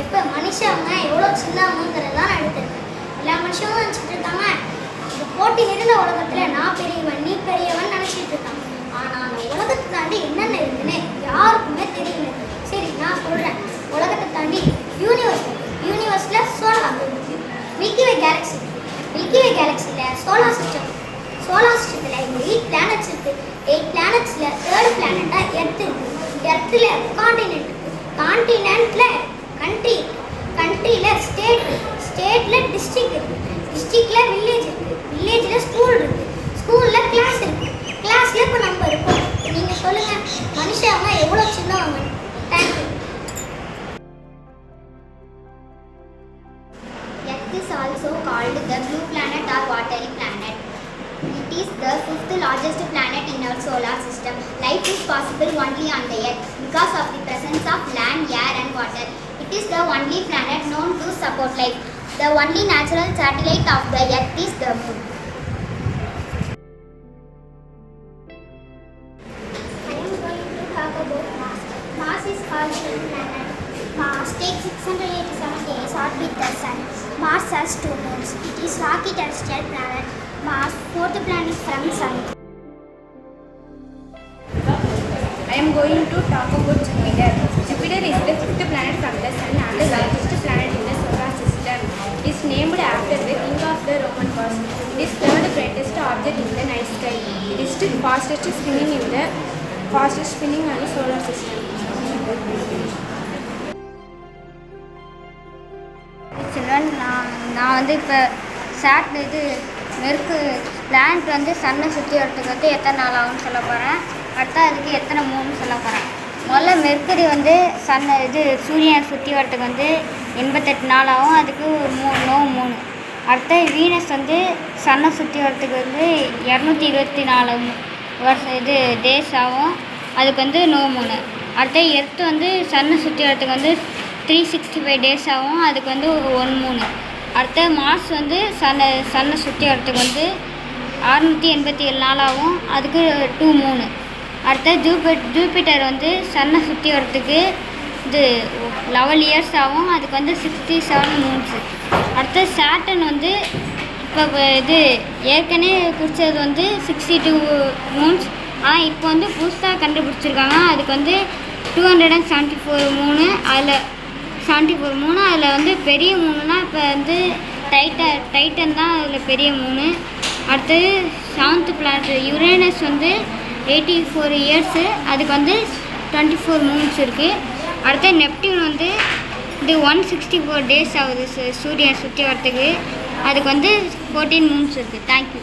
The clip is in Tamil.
இப்போ சின்னவங்கிறது தான் நான் எடுத்திருக்கேன் எல்லா மனுஷங்களும் நினச்சிட்டு இருக்காங்க. இந்த போட்டி நிறைந்த உலகத்தில் நான் பெரியவன் நீ பெரியவன் நினச்சிட்டு இருக்காங்க ஆனால் அந்த உலகத்தை தாண்டி என்னென்ன இருக்குன்னு யாருக்குமே தெரியல. சரி நான் சொல்கிறேன் உலகத்தை தாண்டி யூனிவர்ஸ் யூனிவர்ஸில் solar Milky Way galaxy Milky கேலக்ஸியில் solar system solar சிஸ்டத்தில் எயிட் பிளானட்ஸ் இருக்குது எயிட் பிளானட்ஸில் தேர்ட் பிளானட்டாக எர்த் இருக்குது எர்த்தில் காண்டினென்ட் காண்டினென்ட்டில் கண்ட்ரி கண்ட்ரியில் ஸ்டேட் ஸ்டேட்டில் டிஸ்ட்ரிக்ட் இருக்குது டிஸ்ட்ரிக்டில் வில்லேஜ் இருக்குது வில்லேஜில் ஸ்கூல் இருக்குது ஸ்கூலில் கிளாஸ் இருக்குது கிளாஸில் இப்போ நம்ம இருக்கோம் நீங்கள் சொல்லுங்கள் மனுஷங்க எவ்வளோ சின்னவங்க thank you Earth is also called the blue planet or watery planet. It is the fifth largest planet in our solar system. Life is possible only on the Earth because of the presence of land, air and water. It is the only planet known to support life. The only natural satellite of the Earth is the moon. I am going to talk about Mars. Mars is called the planet. Mars takes 687 days orbit the Sun. Mars has two moons. It is rocky terrestrial planet. Mars, fourth planet from Sun. I am going to talk about Jupiter. Jupiter is the fifth planet from the Sun and the largest planet in the solar system. It is named after the king of the Roman gods. It is third brightest object in the night sky. It is the fastest spinning in the fastest spinning on the solar system. நான் வந்து இப்போ சாட் இது மெருக்கு பிளான்ட் வந்து சன்னை சுற்றி வரத்துக்கு வந்து எத்தனை நாள் ஆகும்னு சொல்ல போகிறேன் அடுத்து அதுக்கு எத்தனை மூணுன்னு சொல்ல போகிறேன் முதல்ல மெர்க்குரி வந்து சன்னை இது சூரியனை சுற்றி வரத்துக்கு வந்து எண்பத்தெட்டு நாள் ஆகும். அதுக்கு ஒரு மூணு நோ மூணு. அடுத்த வீனஸ் வந்து சன்னை சுற்றி வரத்துக்கு வந்து இரநூத்தி இருபத்தி நாலு வருஷம் இது டேஸ் ஆகும். அதுக்கு வந்து நோ மூணு. அடுத்த எர்த்து வந்து சன்னை சுற்றி வரத்துக்கு வந்து த்ரீ சிக்ஸ்டி ஃபைவ் டேஸ் ஆகும். அதுக்கு வந்து ஒன் மூணு. அடுத்த மார்ஸ் வந்து சன்னை சன்னை சுற்றி வரத்துக்கு வந்து அறுநூற்றி எண்பத்தி ஏழு நாள் ஆகும். அதுக்கு டூ மூணு. அடுத்தது ஜூபிட் ஜூபிட்டர் வந்து சன்னை சுற்றி வரத்துக்கு இது லெவல் இயர்ஸ் ஆகும். அதுக்கு வந்து சிக்ஸ்டி செவன் மூன்ஸு அடுத்து சாட்டன் வந்து இப்போ இது ஏற்கனவே குறித்தது வந்து சிக்ஸ்டி டூ மூன்ஸ் ஆனால் இப்போ வந்து புதுசாக கண்டுபிடிச்சிருக்காங்க. அதுக்கு வந்து two hundred and seventy four மூணு அதில் செவன்ட்டி ஃபோர் மூணு அதில் வந்து பெரிய மூணுனா இப்போ வந்து டைட்டன் டைட்டன் தான் அதில் பெரிய மூணு அடுத்தது செவன்த் பிளானட் யுரேனஸ் வந்து எயிட்டி ஃபோர் இயர்ஸு அதுக்கு வந்து டுவெண்ட்டி ஃபோர் மூன்ஸ் இருக்குது அடுத்து நெப்டியூன் வந்து இது ஒன் சிக்ஸ்டி ஃபோர் டேஸ் ஆகுது சு- சூரியன் சுற்றி வரத்துக்கு அதுக்கு வந்து ஃபோர்டீன் மூன்ஸ் இருக்குது தேங்க்யூ